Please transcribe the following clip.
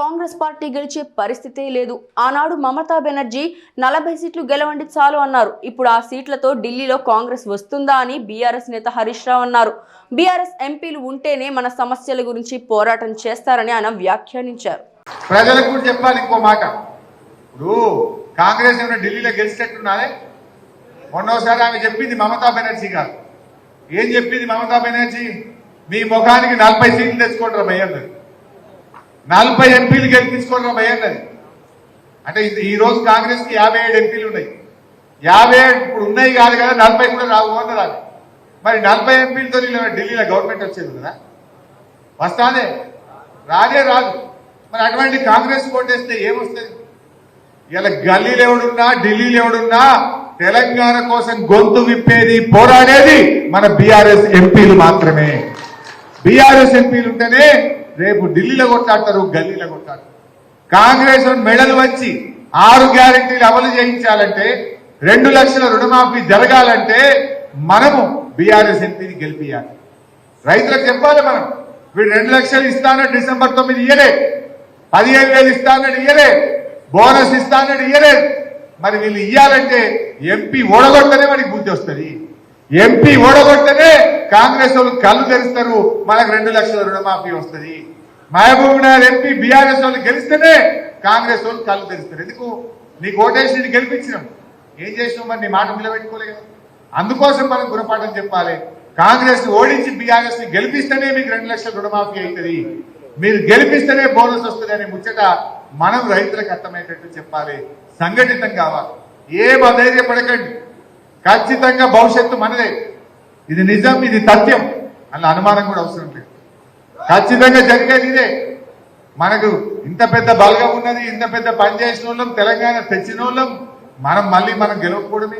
Congress party గెలిచే పరిస్థితే లేదు. ఆనాడు మమతా బెనర్జీ నలభై సీట్లు గెలవండి చాలు అన్నారు. ఇప్పుడు ఆ సీట్లతో ఢిల్లీలో కాంగ్రెస్ వస్తుందా అని బీఆర్ఎస్ నేత హరీష్ రావు అన్నారు. బీఆర్ఎస్ ఎంపీలు ఉంటేనే మన సమస్యల గురించి పోరాటం చేస్తారని ఆయన వ్యాఖ్యానించారు. ప్రజలకు కూడా చెప్పాలి ఇంకో మాట. ఇప్పుడు కాంగ్రెస్ ఏమైనా ఢిల్లీలో గెలిచినట్టున్నారే మొన్నోసారి ఆమె చెప్పింది మమతా బెనర్జీ గారు. ఏం చెప్పింది మమతా బెనర్జీ? మీ ముఖానికి నలభై సీట్లు తెచ్చుకోండి భయ్యన్నది నలభై ఎంపీలు గెలిపించుకోండి భయ్యన్నది అంటే ఇది- ఈ రోజు కాంగ్రెస్కి యాభై ఏడు ఎంపీలు ఉన్నాయి. యాభై ఏడు ఇప్పుడు ఉన్నాయి కాదు కదా నలభై కూడా రావు అన్నది రాదు మరి నలభై ఎంపీలతో ఢిల్లీలో గవర్నమెంట్ వచ్చేది కదా? వస్తానే. రాదే రాదు. మరి అటువంటి కాంగ్రెస్ కోటేస్తే ఏమొస్తుంది? ఇలా గల్లీలు ఎవడున్నా ఢిల్లీలు ఎవడున్నా తెలంగాణ కోసం గొంతు విప్పేది పోరాడేది మన బీఆర్ఎస్ ఎంపీలు మాత్రమే. బీఆర్ఎస్ ఎంపీలు ఉంటేనే రేపు ఢిల్లీలో కొట్లాడతారు గల్లీలో కొట్లాడతారు. కాంగ్రెస్ మెడలు వంచి ఆరు గ్యారంటీలు అమలు చేయించాలంటే రెండు లక్షల రుణమాఫీ జరగాలంటే మనము బీఆర్ఎస్ ఎంపీని గెలిపియాలి. రైతులకు చెప్పాలి మనం వీడు రెండు లక్షలు ఇస్తానని డిసెంబర్ తొమ్మిది ఇయ్యలే పదిహేను వేలు ఇస్తానని ఇయ్యలే బోనస్ ఇస్తానని ఇయ్యలే. మరి వీళ్ళు ఇయ్యాలంటే ఎంపీ ఓడగొడితేనే మనకి బుద్ధి వస్తుంది. ఎంపీ ఓడగొడితేనే కాంగ్రెస్ వాళ్ళు కళ్ళు తెరుస్తారు. మనకు రెండు లక్షల రుణమాఫీ వస్తుంది. మహబూబ్ నగర్ ఎంపీ బీఆర్ఎస్ వాళ్ళు గెలిస్తేనే కాంగ్రెస్ వాళ్ళు కళ్ళు తెరుస్తారు. ఎందుకు? నీకు ఓటేసి నేను గెలిపించినాం. ఏం చేసినాం మరి? నీ మాట నిలబెట్టుకోలేదు అందుకోసం మనం గుణపాఠం చెప్పాలి. కాంగ్రెస్ ఓడించి బీఆర్ఎస్ని గెలిపిస్తేనే మీకు రెండు లక్షల రుణమాఫీ అవుతుంది. మీరు గెలిపిస్తేనే బోనస్ వస్తుంది అనే ముచ్చట మనం రైతులకు అర్థమయ్యేటట్టు చెప్పాలి. సంఘటితం కావాలి. ఏం అధైర్యపడకండి. ఖచ్చితంగా భవిష్యత్తు మనదే. ఇది నిజం ఇది తథ్యం అన్న అనుమానం కూడా అవసరం లేదు. ఖచ్చితంగా జరిగేది ఇదే. మనకు ఇంత పెద్ద బలగం ఉన్నది ఇంత పెద్ద పని చేసిన వాళ్ళం తెలంగాణ తెచ్చిన వాళ్ళం మనం మళ్ళీ మనం గెలవకపోవడం